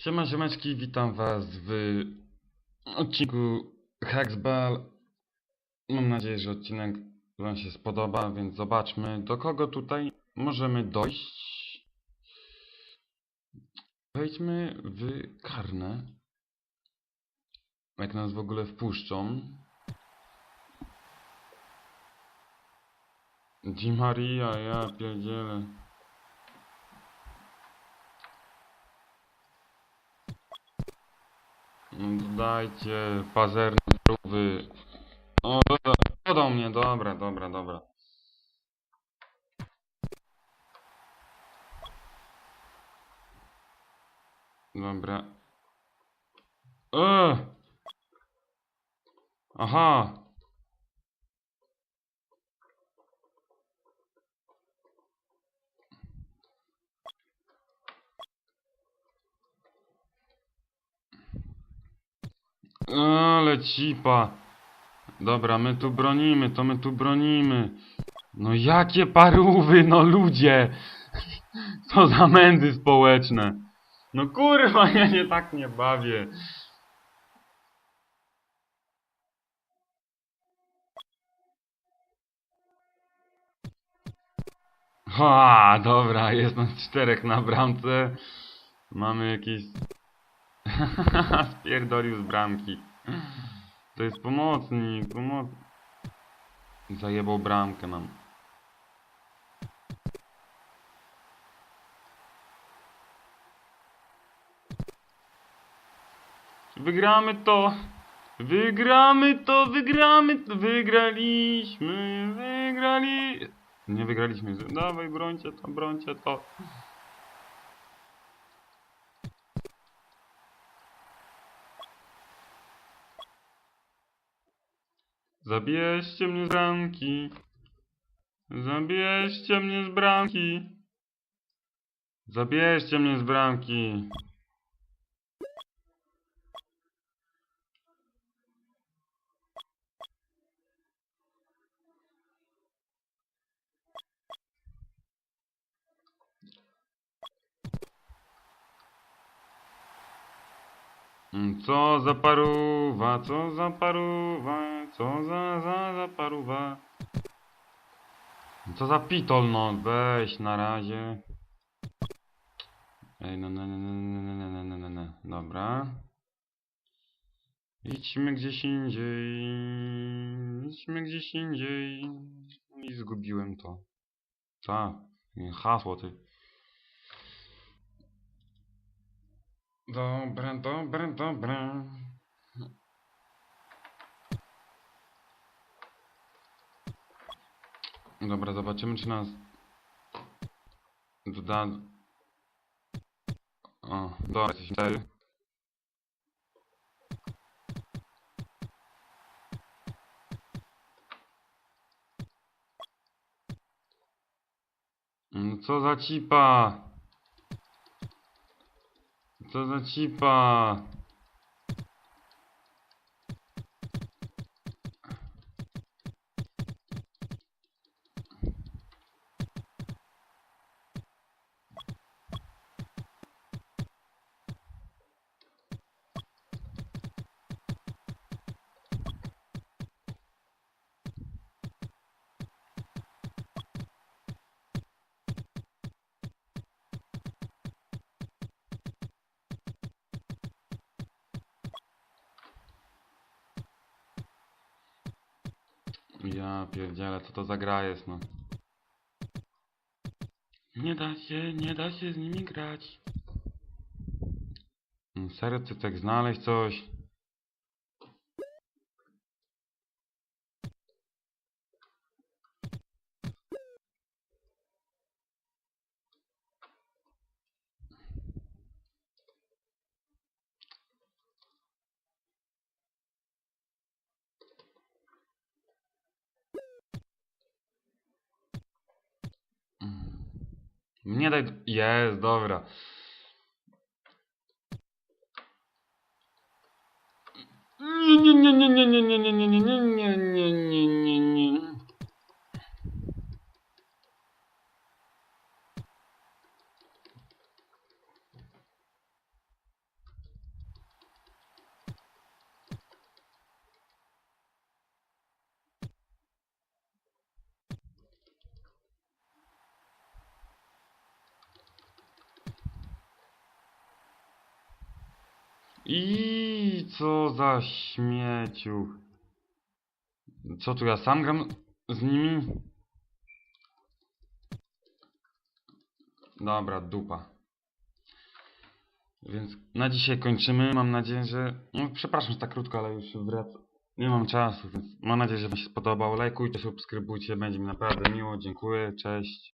Siema ziomeczki, witam was w odcinku Hacksball. Mam nadzieję, że odcinek wam się spodoba, więc zobaczmy do kogo tutaj możemy dojść. Wejdźmy w karnę. Jak nas w ogóle wpuszczą. Di Maria, ja pierdzielę. Dajcie pazerne próby. O, dobra, podał mnie, dobra, dobra, dobra. Dobra. Eee! Aha! Ale cipa. Dobra, my tu bronimy, to my tu bronimy. No jakie parówy, no ludzie. Co za mędy społeczne. No kurwa, ja nie tak nie bawię. Ha, dobra, jest nas czterech na bramce. Mamy jakieś... Spierdolił z bramki. To jest pomocnik, pomoc... Zajebał bramkę nam. Wygramy to! Wygramy to! Wygramy to! Wygraliśmy! Wygrali! Nie wygraliśmy. Dawaj, brońcie to, brońcie to. Zabierzcie mnie z bramki. Zabierzcie mnie z bramki. Zabierzcie mnie z bramki. Co za paruwa, co za paruwa, co za, za, za paruwa. Co za pitol, no, weź na razie. Ej, no, no, no, no, no, no, no, no, no, no, dobra. Idźmy gdzieś indziej, idźmy gdzieś indziej. I zgubiłem to. Co? Hasło, ty. Dobra, dobra, dobra. Dobra, zobaczymy czy nas doda... O, dobra. No co za cipa? Co za cipa? Ja pierdzielę, co to za gra jest, no. Nie da się, nie da się z nimi grać. No Serio, ty tak znaleźć coś? Nie daj... Jest, dobra. Nie, nie, nie, nie, nie, nie, nie, nie, nie, nie, nie, nie, nie, nie, nie, nie. I co za śmieciu. Co tu ja sam gram z nimi? Dobra, dupa. Więc na dzisiaj kończymy. Mam nadzieję, że. No, przepraszam, że tak krótko, ale już wracam. Nie mam czasu, więc mam nadzieję, że Wam się spodobał. Lajkujcie, subskrybujcie, będzie mi naprawdę miło. Dziękuję, cześć.